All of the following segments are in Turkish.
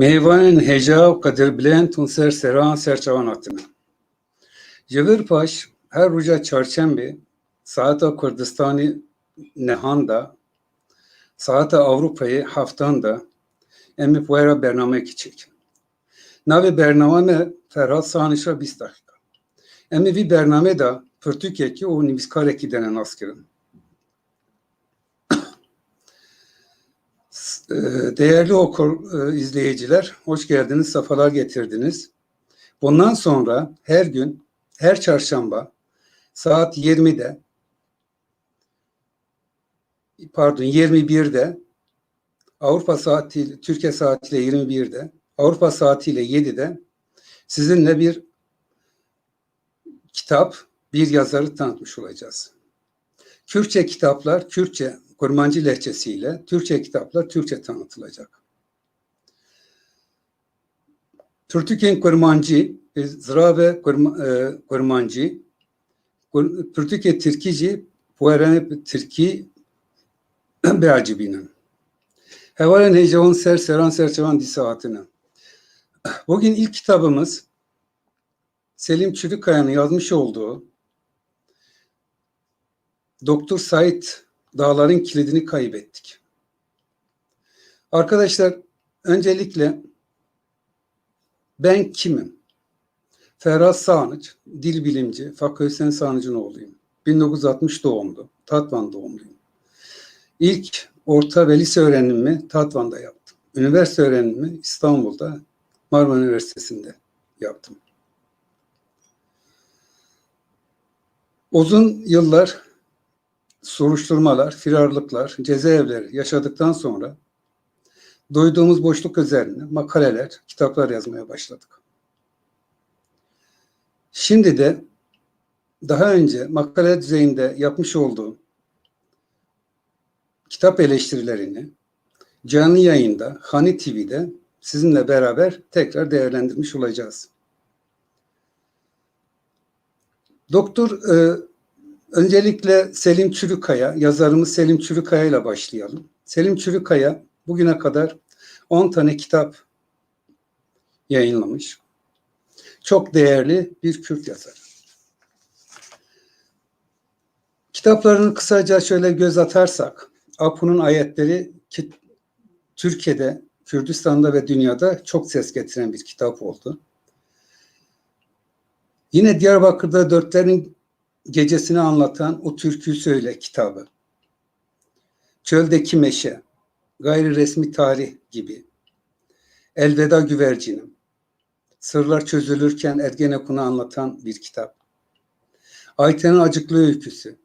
Mêvanên hêja û qedirbilend hûn ser seran serçavan hatine. Ji vir paş her rûca çarşembê saeta Kurdistanê nihan da saeta Avrupayê heftan da em ê wera bernameyekî çêkin. Navê bername me Ferhat Sanîşa bîst deqîqa. Em ê bername da pirtûkekî û nivîskarekî dene naskirin. Ee, Değerli okur e, izleyiciler, hoş geldiniz, sefalar getirdiniz. Bundan sonra her gün, her çarşamba saat 20'de, pardon 21'de, Avrupa saatiyle, Türkiye saatiyle 21'de, Avrupa saatiyle 7'de sizinle bir kitap, bir yazarı tanıtmış olacağız. Kürtçe kitaplar, Kürtçe Kurmancı lehçesiyle Türkçe kitaplar Türkçe tanıtılacak. Türkiye'nin Kurmancı, Zrabe Kurmancı, Türkiye Türkici, Puerene Türki Beacibinin. Hevalen heyecan ser seran serçevan disaatine. Bugün ilk kitabımız Selim Çürükkaya'nın yazmış olduğu Doktor Said Dağların kilidini kaybettik. Arkadaşlar öncelikle ben kimim? Ferhat Sağnıç, dil bilimci, Fakir Hüseyin Sağnıç'ın oğluyum. 1960 doğumlu, Tatvan doğumluyum. İlk orta ve lise öğrenimimi Tatvan'da yaptım. Üniversite öğrenimimi İstanbul'da Marmara Üniversitesi'nde yaptım. Uzun yıllar soruşturmalar, firarlıklar, cezaevleri yaşadıktan sonra duyduğumuz boşluk üzerine makaleler, kitaplar yazmaya başladık. Şimdi de daha önce makale düzeyinde yapmış olduğum kitap eleştirilerini canlı yayında Hani TV'de sizinle beraber tekrar değerlendirmiş olacağız. Doktor e, Öncelikle Selim Çürükaya, yazarımız Selim Çürükaya ile başlayalım. Selim Çürükaya bugüne kadar 10 tane kitap yayınlamış. Çok değerli bir Kürt yazar. Kitaplarını kısaca şöyle göz atarsak, Apu'nun ayetleri ki, Türkiye'de, Kürdistan'da ve dünyada çok ses getiren bir kitap oldu. Yine Diyarbakır'da Dörtlerin gecesini anlatan o türküyü söyle kitabı. Çöldeki meşe, gayri resmi tarih gibi. Elveda güvercinim. Sırlar çözülürken Ergenekon'u anlatan bir kitap. Ayten'in acıklı öyküsü.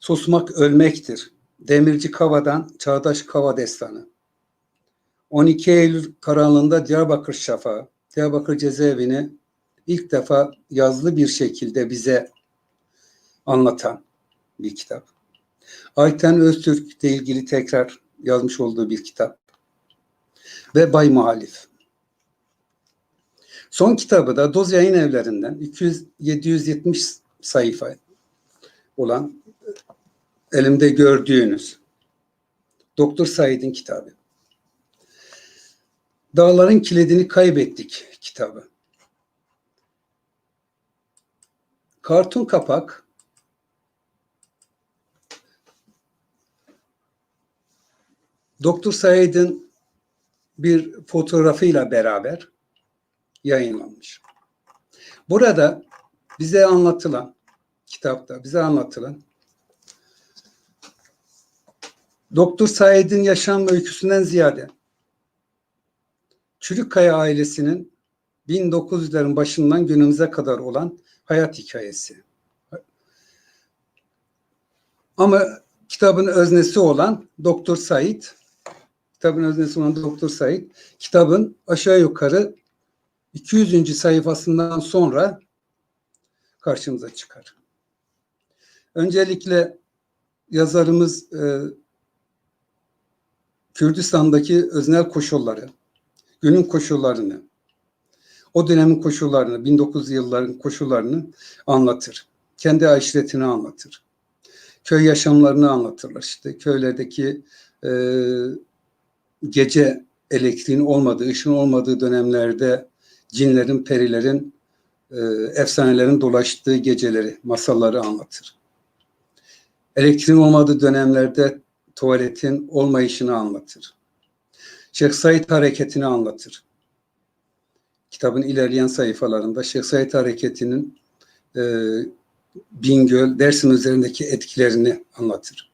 Susmak ölmektir. Demirci Kava'dan Çağdaş Kava Destanı. 12 Eylül karanlığında Diyarbakır Şafağı, Diyarbakır Cezaevini ilk defa yazılı bir şekilde bize anlatan bir kitap. Ayten Öztürk ile ilgili tekrar yazmış olduğu bir kitap. Ve Bay Muhalif. Son kitabı da Doz Yayın Evlerinden 200, 770 sayfa olan elimde gördüğünüz Doktor Said'in kitabı. Dağların kilidini kaybettik kitabı. Kartun kapak Doktor Said'in bir fotoğrafıyla beraber yayınlanmış. Burada bize anlatılan kitapta bize anlatılan Doktor Said'in yaşam öyküsünden ziyade Çürükkaya ailesinin 1900'lerin başından günümüze kadar olan hayat hikayesi. Ama kitabın öznesi olan Doktor Said, kitabın öznesi olan Doktor Said, kitabın aşağı yukarı 200. sayfasından sonra karşımıza çıkar. Öncelikle yazarımız e, Kürdistan'daki öznel koşulları, günün koşullarını, o dönemin koşullarını, 1900 yılların koşullarını anlatır. Kendi aşiretini anlatır. Köy yaşamlarını anlatırlar. İşte köylerdeki e, gece elektriğin olmadığı, ışın olmadığı dönemlerde cinlerin, perilerin, e, efsanelerin dolaştığı geceleri, masalları anlatır. Elektriğin olmadığı dönemlerde tuvaletin olmayışını anlatır. Şeyh Said hareketini anlatır. Kitabın ilerleyen sayfalarında Şeyh hareketinin e, Bingöl, Dersim üzerindeki etkilerini anlatır.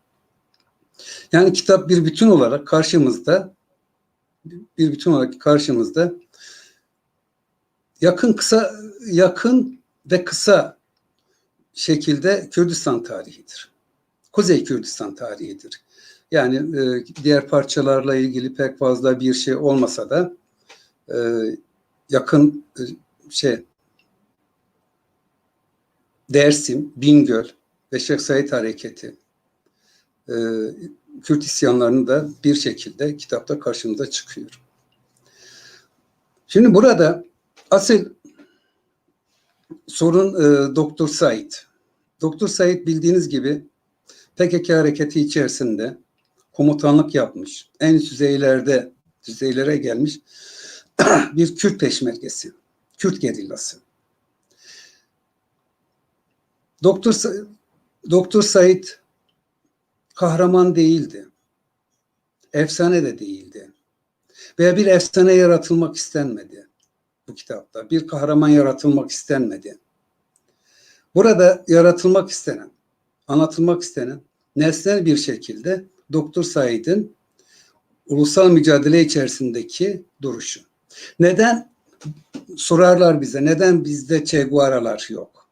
Yani kitap bir bütün olarak karşımızda bir bütün olarak karşımızda yakın kısa yakın ve kısa şekilde Kürdistan tarihidir. Kuzey Kürdistan tarihidir. Yani e, diğer parçalarla ilgili pek fazla bir şey olmasa da e, yakın e, şey Dersim, Bingöl ve Şeyh Said Hareketi e, Kürt isyanlarını da bir şekilde kitapta karşımıza çıkıyor. Şimdi burada asıl sorun e, Doktor Said. Doktor Said bildiğiniz gibi PKK hareketi içerisinde komutanlık yapmış. En düzeylerde düzeylere gelmiş bir Kürt peşmergesi. Kürt gerillası. Doktor Doktor Said kahraman değildi. Efsane de değildi. Veya bir efsane yaratılmak istenmedi bu kitapta. Bir kahraman yaratılmak istenmedi. Burada yaratılmak istenen, anlatılmak istenen nesnel bir şekilde Doktor Said'in ulusal mücadele içerisindeki duruşu. Neden sorarlar bize? Neden bizde Che yok?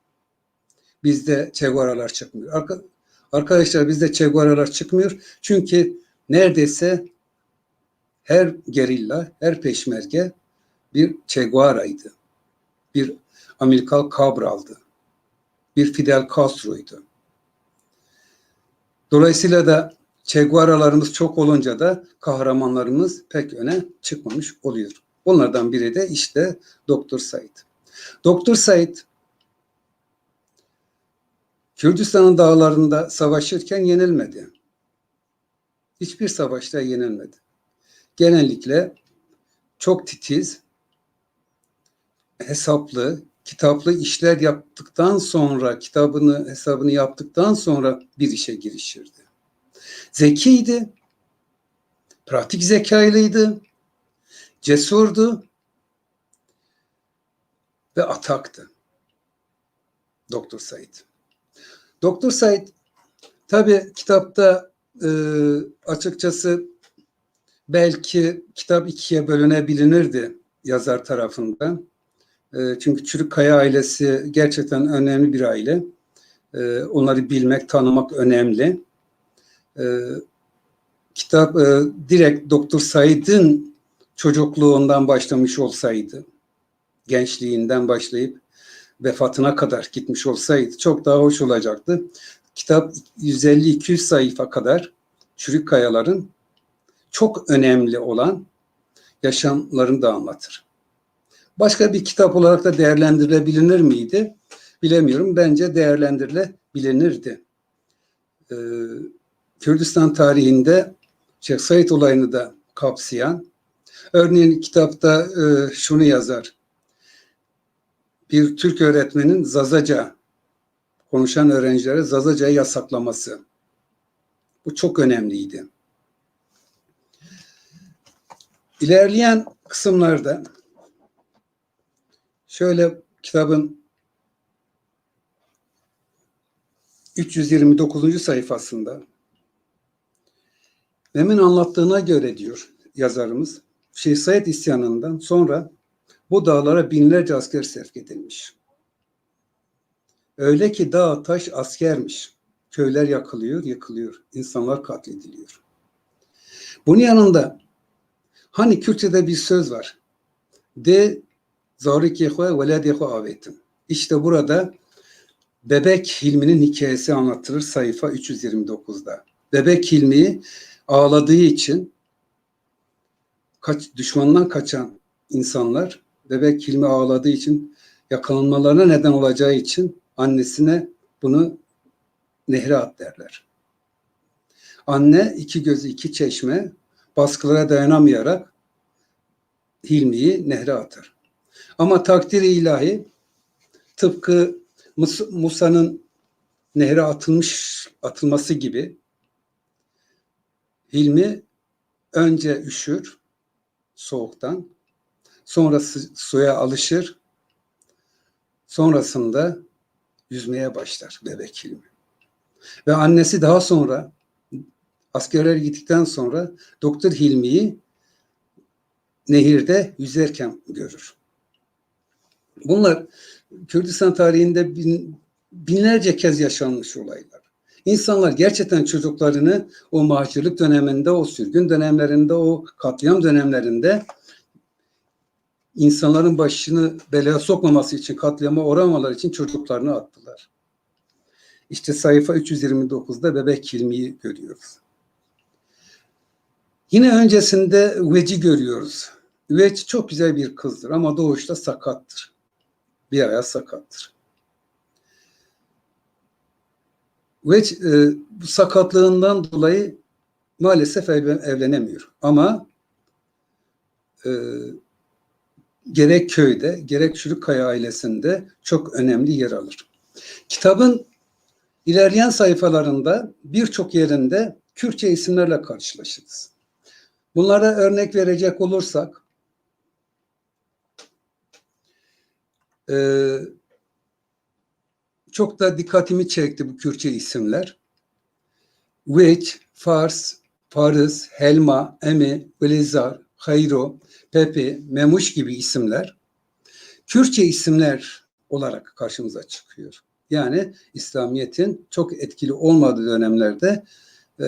Bizde Che çıkmıyor. Arka, arkadaşlar bizde Che çıkmıyor. Çünkü neredeyse her gerilla, her peşmerge bir Che Guevara'ydı. Bir Amilcar Cabral'dı. Bir Fidel Castro'ydu. Dolayısıyla da Che çok olunca da kahramanlarımız pek öne çıkmamış oluyor. Onlardan biri de işte Doktor Said. Doktor Said Kürdistan'ın dağlarında savaşırken yenilmedi. Hiçbir savaşta yenilmedi. Genellikle çok titiz, hesaplı, kitaplı işler yaptıktan sonra, kitabını, hesabını yaptıktan sonra bir işe girişirdi. Zekiydi, pratik zekaylıydı, cesurdu ve ataktı. Doktor Said. Doktor Said tabi kitapta e, açıkçası belki kitap ikiye bölünebilinirdi yazar tarafından. E, çünkü Çürükkaya ailesi gerçekten önemli bir aile. E, onları bilmek, tanımak önemli. E, kitap e, direkt Doktor Said'in çocukluğundan başlamış olsaydı, gençliğinden başlayıp vefatına kadar gitmiş olsaydı çok daha hoş olacaktı. Kitap 150-200 sayfa kadar Çürük Kayaların çok önemli olan yaşamlarını da anlatır. Başka bir kitap olarak da değerlendirilebilir miydi? Bilemiyorum. Bence değerlendirilebilirdi. Ee, Kürdistan tarihinde Şeyh Said olayını da kapsayan, örneğin kitapta e, şunu yazar bir Türk öğretmenin Zazaca konuşan öğrencilere Zazaca'yı yasaklaması. Bu çok önemliydi. İlerleyen kısımlarda şöyle kitabın 329. sayfasında Mem'in anlattığına göre diyor yazarımız Şeyh Said isyanından sonra bu dağlara binlerce asker sevk edilmiş. Öyle ki dağ taş askermiş. Köyler yakılıyor, yıkılıyor. insanlar katlediliyor. Bunun yanında hani Kürtçe'de bir söz var. De zarik yehve veled yehve avetim. İşte burada Bebek Hilmi'nin hikayesi anlatılır sayfa 329'da. Bebek Hilmi ağladığı için kaç, düşmandan kaçan insanlar bebek Hilmi ağladığı için yakalanmalarına neden olacağı için annesine bunu nehre at derler. Anne iki gözü iki çeşme baskılara dayanamayarak Hilmi'yi nehre atar. Ama takdiri ilahi tıpkı Mus- Musa'nın nehre atılmış atılması gibi Hilmi önce üşür soğuktan, sonra suya alışır, sonrasında yüzmeye başlar bebek Hilmi. Ve annesi daha sonra askerler gittikten sonra Doktor Hilmi'yi nehirde yüzerken görür. Bunlar Kürdistan tarihinde bin, binlerce kez yaşanmış olaylar. İnsanlar gerçekten çocuklarını o mahcırlık döneminde, o sürgün dönemlerinde, o katliam dönemlerinde insanların başını belaya sokmaması için, katliama uğramaları için çocuklarını attılar. İşte sayfa 329'da bebek Hilmi'yi görüyoruz. Yine öncesinde Veci görüyoruz. Veç çok güzel bir kızdır ama doğuşta sakattır. Bir ayağı sakattır. Veç e, bu sakatlığından dolayı maalesef evlen- evlenemiyor. Ama e, gerek köyde gerek Çürükkaya ailesinde çok önemli yer alır. Kitabın ilerleyen sayfalarında birçok yerinde Kürtçe isimlerle karşılaşırız. Bunlara örnek verecek olursak e, çok da dikkatimi çekti bu Kürtçe isimler. Veç, Fars, Farız, Helma, Emi, Gülizar, Hayro, Pepe, Memuş gibi isimler Kürtçe isimler olarak karşımıza çıkıyor. Yani İslamiyet'in çok etkili olmadığı dönemlerde e,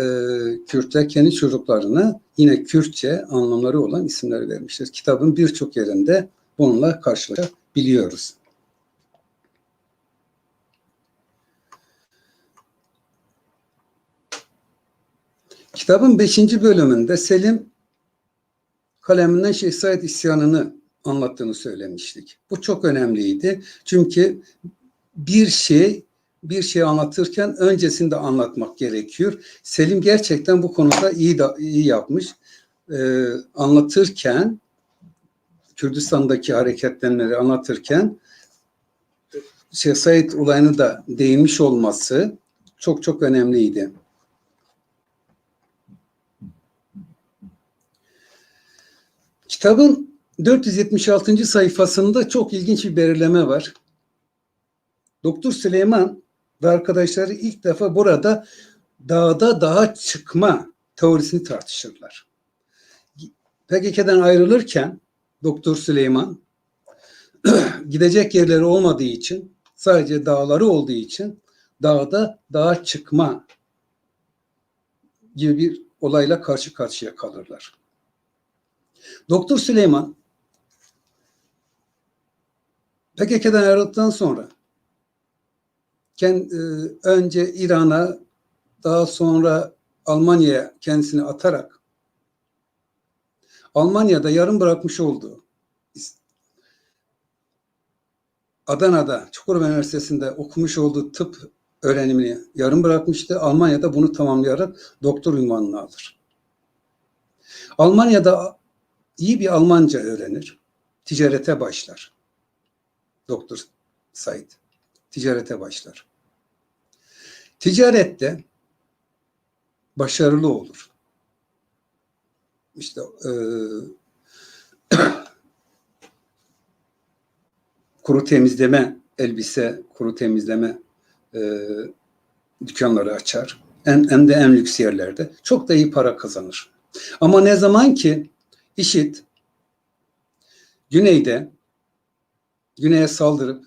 Kürtler kendi çocuklarına yine Kürtçe anlamları olan isimler vermiştir. Kitabın birçok yerinde bununla karşılaşabiliyoruz. Kitabın 5. bölümünde Selim kaleminden Şeyh Said isyanını anlattığını söylemiştik. Bu çok önemliydi. Çünkü bir şey bir şey anlatırken öncesinde anlatmak gerekiyor. Selim gerçekten bu konuda iyi da, iyi yapmış. Ee, anlatırken Kürdistan'daki hareketlenmeleri anlatırken Şeyh Said olayını da değinmiş olması çok çok önemliydi. Kitabın 476. sayfasında çok ilginç bir belirleme var. Doktor Süleyman ve arkadaşları ilk defa burada dağda dağa çıkma teorisini tartışırlar. PKK'den ayrılırken Doktor Süleyman gidecek yerleri olmadığı için sadece dağları olduğu için dağda dağa çıkma gibi bir olayla karşı karşıya kalırlar. Doktor Süleyman PKK'dan ayrıldıktan sonra kend, e, önce İran'a daha sonra Almanya'ya kendisini atarak Almanya'da yarım bırakmış olduğu Adana'da Çukurova Üniversitesi'nde okumuş olduğu tıp öğrenimini yarım bırakmıştı. Almanya'da bunu tamamlayarak doktor unvanını alır. Almanya'da iyi bir Almanca öğrenir. Ticarete başlar. Doktor Said. Ticarete başlar. Ticarette başarılı olur. İşte e, kuru temizleme elbise, kuru temizleme e, dükkanları açar. En, hem de en lüks yerlerde. Çok da iyi para kazanır. Ama ne zaman ki IŞİD güneyde güneye saldırıp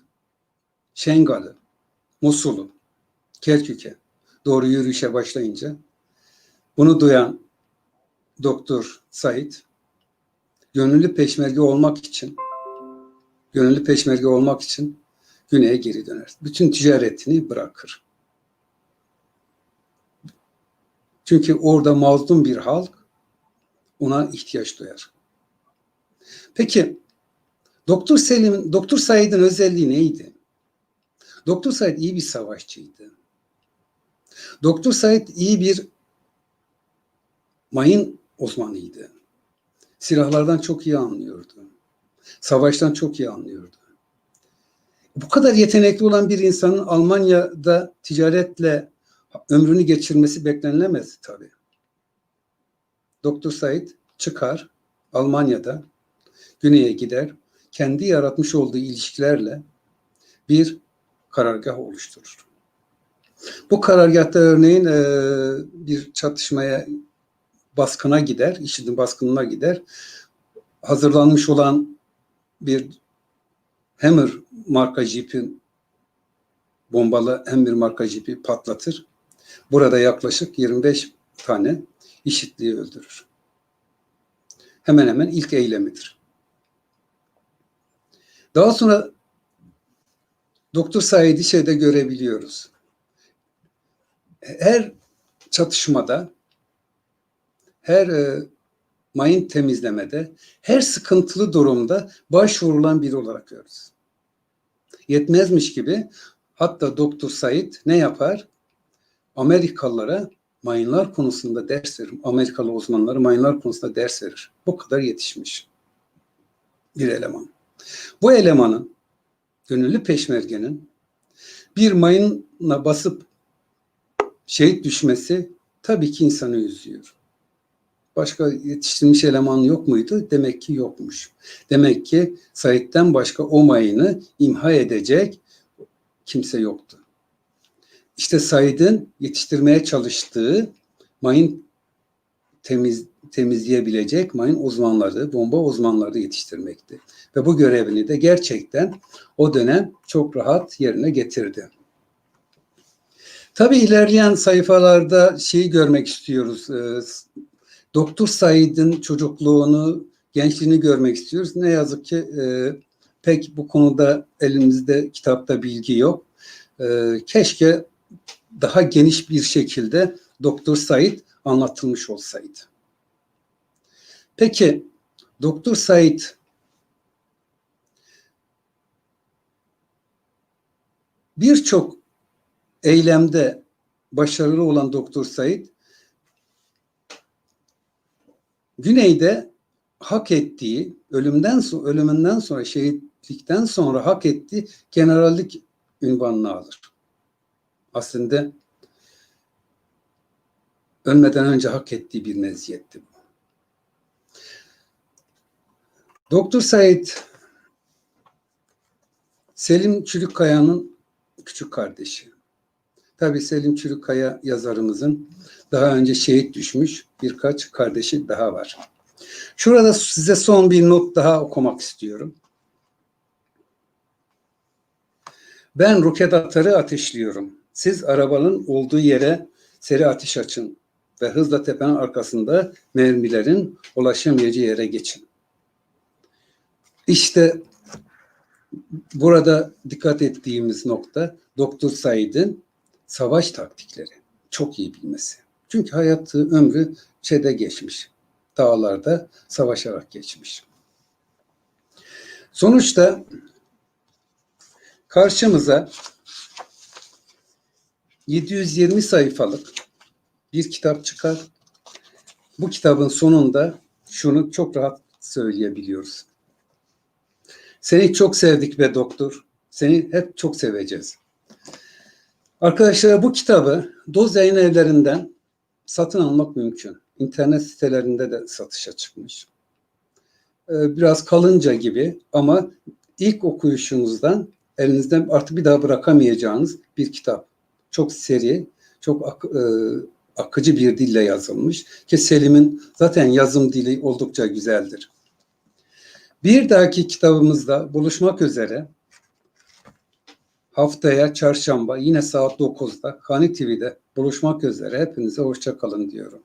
Şengal'ı, Musul'u, Kerkük'e doğru yürüyüşe başlayınca bunu duyan Doktor Said gönüllü peşmerge olmak için gönüllü peşmerge olmak için güneye geri döner. Bütün ticaretini bırakır. Çünkü orada mazlum bir halk ona ihtiyaç duyar. Peki Doktor Selim, Doktor Said'in özelliği neydi? Doktor Said iyi bir savaşçıydı. Doktor Said iyi bir mayın uzmanıydı. Silahlardan çok iyi anlıyordu. Savaştan çok iyi anlıyordu. Bu kadar yetenekli olan bir insanın Almanya'da ticaretle ömrünü geçirmesi beklenilemez tabii. Doktor Said çıkar Almanya'da güneye gider. Kendi yaratmış olduğu ilişkilerle bir karargah oluşturur. Bu karargahta örneğin e, bir çatışmaya baskına gider, IŞİD'in baskınına gider. Hazırlanmış olan bir Hammer marka jipin bombalı Hammer marka jipi patlatır. Burada yaklaşık 25 tane IŞİD'liyi öldürür. Hemen hemen ilk eylemidir. Daha sonra Doktor Said'i şeyde görebiliyoruz. Her çatışmada, her e, mayın temizlemede, her sıkıntılı durumda başvurulan biri olarak görürüz. Yetmezmiş gibi hatta Doktor Said ne yapar? Amerikalılara mayınlar konusunda ders verir. Amerikalı uzmanları mayınlar konusunda ders verir. Bu kadar yetişmiş bir eleman. Bu elemanın gönüllü peşmergenin bir mayına basıp şehit düşmesi tabii ki insanı üzüyor. Başka yetiştirilmiş eleman yok muydu? Demek ki yokmuş. Demek ki Said'den başka o mayını imha edecek kimse yoktu. İşte Said'in yetiştirmeye çalıştığı mayın temiz, temizleyebilecek mayın uzmanları, bomba uzmanları yetiştirmekti. Ve bu görevini de gerçekten o dönem çok rahat yerine getirdi. Tabii ilerleyen sayfalarda şeyi görmek istiyoruz. Doktor Said'in çocukluğunu, gençliğini görmek istiyoruz. Ne yazık ki e, pek bu konuda elimizde kitapta bilgi yok. E, keşke daha geniş bir şekilde Doktor Said anlatılmış olsaydı. Peki Doktor Said birçok eylemde başarılı olan Doktor Said Güney'de hak ettiği ölümden ölümünden sonra şehitlikten sonra hak ettiği generallik ünvanını alır. Aslında ölmeden önce hak ettiği bir meziyetti bu. Doktor Said Selim Çürükkaya'nın küçük kardeşi. Tabii Selim Çürükkaya yazarımızın daha önce şehit düşmüş birkaç kardeşi daha var. Şurada size son bir not daha okumak istiyorum. Ben roket atarı ateşliyorum. Siz arabanın olduğu yere seri ateş açın ve hızla tepenin arkasında mermilerin ulaşamayacağı yere geçin. İşte burada dikkat ettiğimiz nokta Doktor Said'in savaş taktikleri çok iyi bilmesi. Çünkü hayatı, ömrü şeyde geçmiş. Dağlarda savaşarak geçmiş. Sonuçta karşımıza 720 sayfalık bir kitap çıkar. Bu kitabın sonunda şunu çok rahat söyleyebiliyoruz. Seni çok sevdik be doktor. Seni hep çok seveceğiz. Arkadaşlar bu kitabı Doz Yayın Evlerinden satın almak mümkün. İnternet sitelerinde de satışa çıkmış. Ee, biraz kalınca gibi ama ilk okuyuşunuzdan elinizden artık bir daha bırakamayacağınız bir kitap. Çok seri, çok ak, e, akıcı bir dille yazılmış ki Selim'in zaten yazım dili oldukça güzeldir. Bir dahaki kitabımızda buluşmak üzere. Haftaya çarşamba yine saat 9'da Kani TV'de buluşmak üzere. Hepinize hoşça kalın diyorum.